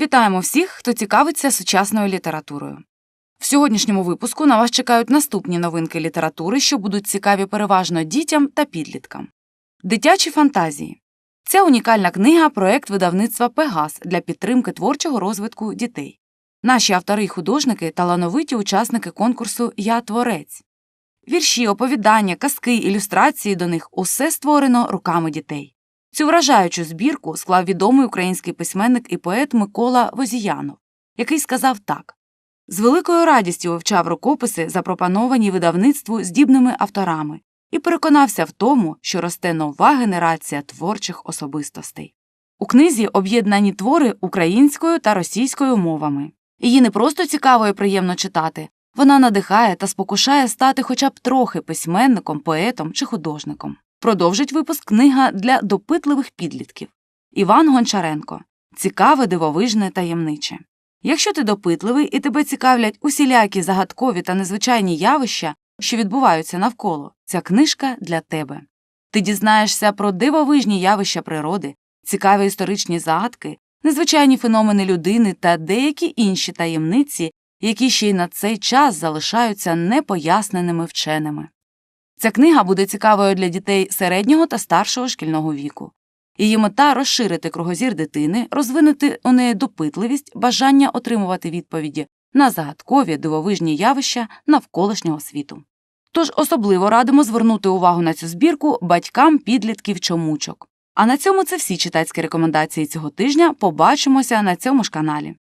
Вітаємо всіх, хто цікавиться сучасною літературою. В сьогоднішньому випуску на вас чекають наступні новинки літератури, що будуть цікаві переважно дітям та підліткам. Дитячі фантазії. Це унікальна книга проект видавництва Пегас для підтримки творчого розвитку дітей. Наші автори й художники талановиті учасники конкурсу Я творець. Вірші, оповідання, казки, ілюстрації до них усе створено руками дітей. Цю вражаючу збірку склав відомий український письменник і поет Микола Возіянов, який сказав так з великою радістю вивчав рукописи, запропоновані видавництву здібними авторами, і переконався в тому, що росте нова генерація творчих особистостей. У книзі об'єднані твори українською та російською мовами. Її не просто цікаво і приємно читати, вона надихає та спокушає стати хоча б трохи письменником, поетом чи художником. Продовжить випуск книга для допитливих підлітків Іван Гончаренко. Цікаве, дивовижне, таємниче. Якщо ти допитливий і тебе цікавлять усілякі загадкові та незвичайні явища, що відбуваються навколо, ця книжка для тебе. Ти дізнаєшся про дивовижні явища природи, цікаві історичні загадки, незвичайні феномени людини та деякі інші таємниці, які ще й на цей час залишаються непоясненими вченими. Ця книга буде цікавою для дітей середнього та старшого шкільного віку. Її мета розширити кругозір дитини, розвинути у неї допитливість, бажання отримувати відповіді на загадкові дивовижні явища навколишнього світу. Тож особливо радимо звернути увагу на цю збірку батькам підлітків чомучок. А на цьому це всі читацькі рекомендації цього тижня. Побачимося на цьому ж каналі.